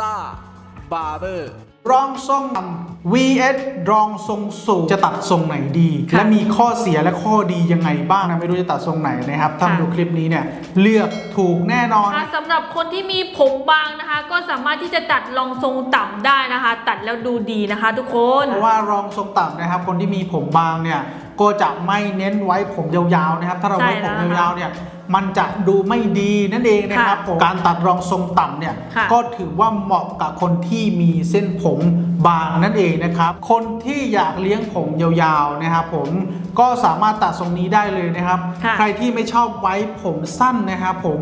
ต้าบาร์เบอร์รองทรงต่ำ vs รองทรงสูงจะตัดทรงไหนดีค่ะและมีข้อเสียและข้อดียังไงบ้างนะไม่รู้จะตัดทรงไหนนะครับถ้าค่ะดูคลิปนี้เนี่ยเลือกถูกแน่นอนนะคะสำหรับคนที่มีผมบางนะคะ ก็สามารถที่จะตัดรองทรงต่ำได้นะคะ ตัดแล้วดูดีนะคะ ทุกคนเพราะว่ารองทรงต่ำนะครับ คนที่มีผมบางเนี่ยก็จะไม่เน้นไว้ผมยาวๆนะครับ ถ้าเราไว้ผมใช่แล้วนะคะยาวๆเนี่ย มันจะดูไม่ดีนั่นเองนะครับ ค่ะผมการตัดรองทรงต่ำเนี่ยค่ะก็ถือว่าเหมาะกับคนที่มีเส้นผมบางนั่นเองนะครับ คนที่อยากเลี้ยงผมยาวๆนะครับผมก็สามารถตัดทรงนี้ได้เลยนะครับ ค่ะ ใครที่ไม่ชอบไว้ผมสั้นนะครับผม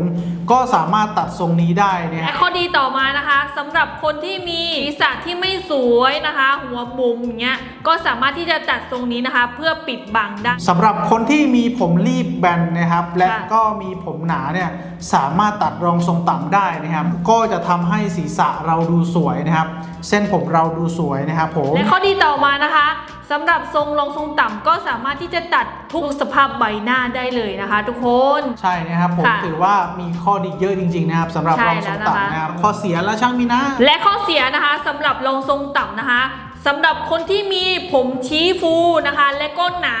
ก็สามารถตัดทรงนี้ได้นะคและรับ ข้อดีต่อมานะคะสำหรับคนที่มีศีรษะที่ไม่สวยนะคะ หัวบุ๋มอย่างเงี้ยก็สามารถที่จะตัดทรงนี้นะคะ เพื่อปิดบังได้ สำหรับคนที่มีผมรีบแบนนะครับ และค่ะก็มีผมหนาเนี่ยสามารถตัดรองทรงต่ำได้นะครับ ก็จะทำให้ศีรษะเราดูสวยนะครับ เส้นผมเราดูสวยนะครับผมและข้อดีต่อมานะคะสำหรับทรงรองทรงต่ำก็สามารถที่จะตัดทุกสภาพใบหน้าได้เลยนะคะ ทุกคนใช่นะครับผมค่ะถือว่ามีข้อดีเยอะจริง ๆ นะครับสำหรับใช่รองทรงแล้วนะคะต่ำนะครับข้อเสียแล้วช่างมีนะและข้อเสียนะคะสำหรับรองทรงต่ำนะคะ สำหรับคนที่มีผมชี้ฟูนะคะ และก็หนา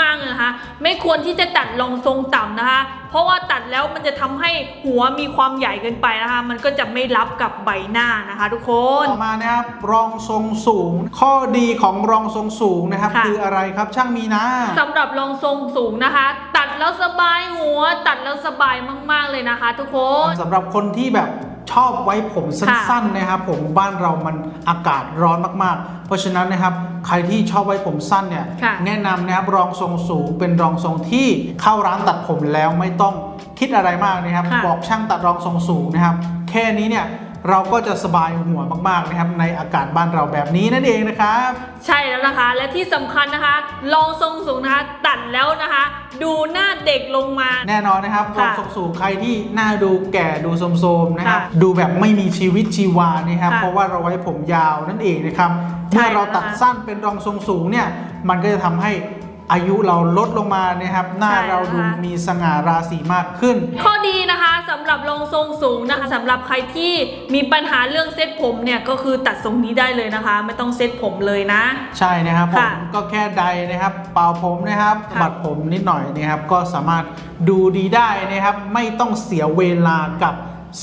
มากๆนะคะ ไม่ควรที่จะตัดรองทรงต่ำนะคะ เพราะว่าตัดแล้วมันจะทำให้หัวมีความใหญ่เกินไปนะคะ มันก็จะไม่รับกับใบหน้านะคะทุกคน ต่อมานะครับรองทรงสูง ข้อดีของรองทรงสูงนะครับ ค่ะ คืออะไรครับช่างมีนะ สำหรับรองทรงสูงนะคะ ตัดแล้วสบายหัว ตัดแล้วสบายมาก ๆเลยนะคะ ทุกคน สำหรับคนที่แบบ ชอบไว้ผมสั้นๆนะครับผมบ้านเรามันอากาศร้อนมากๆ เพราะฉะนั้นนะครับใครที่ชอบไว้ผมสั้นเนี่ยค่ะแนะนำนะครับรองทรงสูงเป็นรองทรงที่เข้าร้านตัดผมแล้วไม่ต้องคิดอะไรมากนะครับค่ะบอกช่างตัดรองทรงสูงนะครับ แค่นี้เนี่ย เราก็จะสบายหัวมากๆนะครับในอากาศบ้านเราแบบนี้นั่นเองนะครับ ใช่แล้วนะคะ และที่สำคัญนะคะรองทรงสูงนะคะตัดแล้วนะคะ ดูหน้าเด็กลงมา แน่นอนนะครับรค่ะองทรงสูงใครที่หน้าดูแก่ดูโทรมๆนะครับค่ะดูแบบไม่มีชีวิตชีวานะครับค่ะเพราะว่าเราไว้ผมยาวนั่นเองนะครับใช่เมื่อเราตัดนะคะสั้นเป็นรองทรงสูงเนี่ยมันก็จะทำให้ อายุเราลดลงมานะครับ หน้าใช่เราดูนะคะมีสง่าราศีมากขึ้น ข้อดีนะคะสำหรับรองทรงสูงนะคะสำหรับใครที่มีปัญหาเรื่องเซ็ตผมเนี่ยก็คือตัดทรงนี้ได้เลยนะคะ ไม่ต้องเซ็ตผมเลยนะ ใช่นะครับผมค่ะก็แค่ใดนะครับเป่าผมนะครับค่ะบัดผมนิดหน่อยนะครับ ก็สามารถดูดีได้นะครับ ไม่ต้องเสียเวลากับ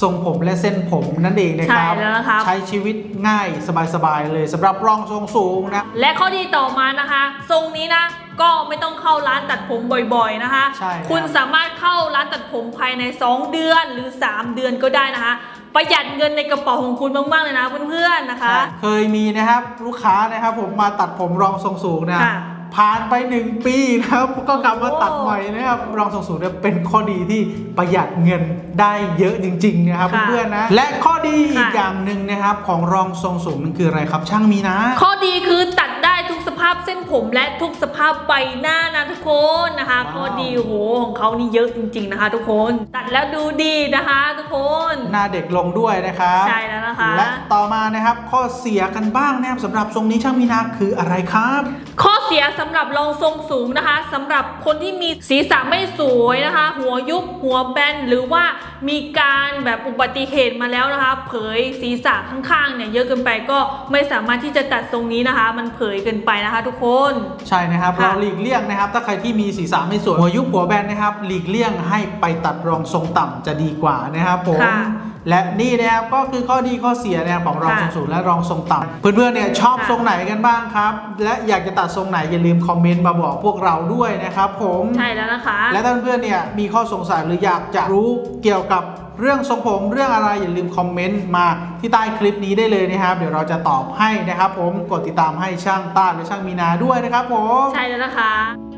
ทรงผมและเส้นผมนั่นเองนะครับ ใช่แล้วนะครับ ใช้ชีวิตง่ายสบายๆเลยสำหรับรองทรงสูงนะ และข้อดีต่อมานะคะ ทรงนี้นะก็ไม่ต้องเข้าร้านตัดผมบ่อยๆนะคะ ใช่ครับ คุณสามารถเข้าร้านตัดผมภายใน 2 เดือนหรือ 3 เดือนก็ได้นะคะ ประหยัดเงินในกระเป๋าของคุณมากๆเลยนะเพื่อนๆนะคะ เคยมีนะครับลูกค้านะครับผมมาตัดผมรองทรงสูงนะ ค่ะ ผ่านไปหนึ่งปีนะครับ ก็กลับมาตัดใหม่นะครับรองทรงสูงเนี่ยเป็นข้อดีที่ประหยัดเงินได้เยอะจริง ๆ นะครับค่ะเพื่อนๆนะและข้อดีอีกค่ะอย่างหนึ่งนะครับ ของรองทรงสูงนั่นคืออะไรครับ ช่างมีนะ ข้อดีคือตัดได้ทุกสภาพเส้นผมและทุกสภาพใบหน้านะทุกคนนะคะว้าวข้อดีโอ้โหของเขานี่เยอะจริง ๆนะคะ ทุกคนตัดแล้วดูดีนะคะ ทุกคนหน้าเด็กลงด้วยนะครับใช่แล้วนะคะ และต่อมานะครับข้อเสียกันบ้างนะครับสำหรับทรงนี้ช่างมีนาคืออะไรครับ ข้อ เสียสำหรับรองทรงสูงนะคะสำหรับคนที่มีศีรษะไม่สวยนะคะ หัวยุบหัวแบนหรือว่ามีการแบบอุบัติเหตุมาแล้วนะคะ เผยศีรษะข้างๆเนี่ยเยอะเกินไปก็ไม่สามารถที่จะตัดทรงนี้นะคะ มันเผยเกินไปนะคะ ทุกคนใช่นะครับค่ะเราหลีกเลี่ยงนะครับ ถ้าใครที่มีศีรษะไม่สวยหัวยุบหัวแบนนะครับ หลีกเลี่ยงให้ไปตัดรองทรงต่ำจะดีกว่านะครับผมค่ะและนี่นะครับก็คือข้อดีข้อเสียนะครับของรองทค่ะรงสูงและรองทรงต่ำเพื่อนๆเนี่ยชอบค่ะทรงไหนกันบ้างครับ และอยากจะตัดทรงไหนอย่าลืมคอมเมนต์มาบอกพวกเราด้วยนะครับผมใช่แล้วนะคะ และถ้าเพื่อนๆเนี่ยมีข้อสงสัยหรืออยากจะรู้เกี่ยวกับเรื่องทรงผมเรื่องอะไรอย่าลืมคอมเมนต์มาที่ใต้คลิปนี้ได้เลยนะครับ เดี๋ยวเราจะตอบให้นะครับ ผมกดติดตามให้ช่างต้าและช่างมีนาด้วยนะครับผมใช่แล้วนะคะ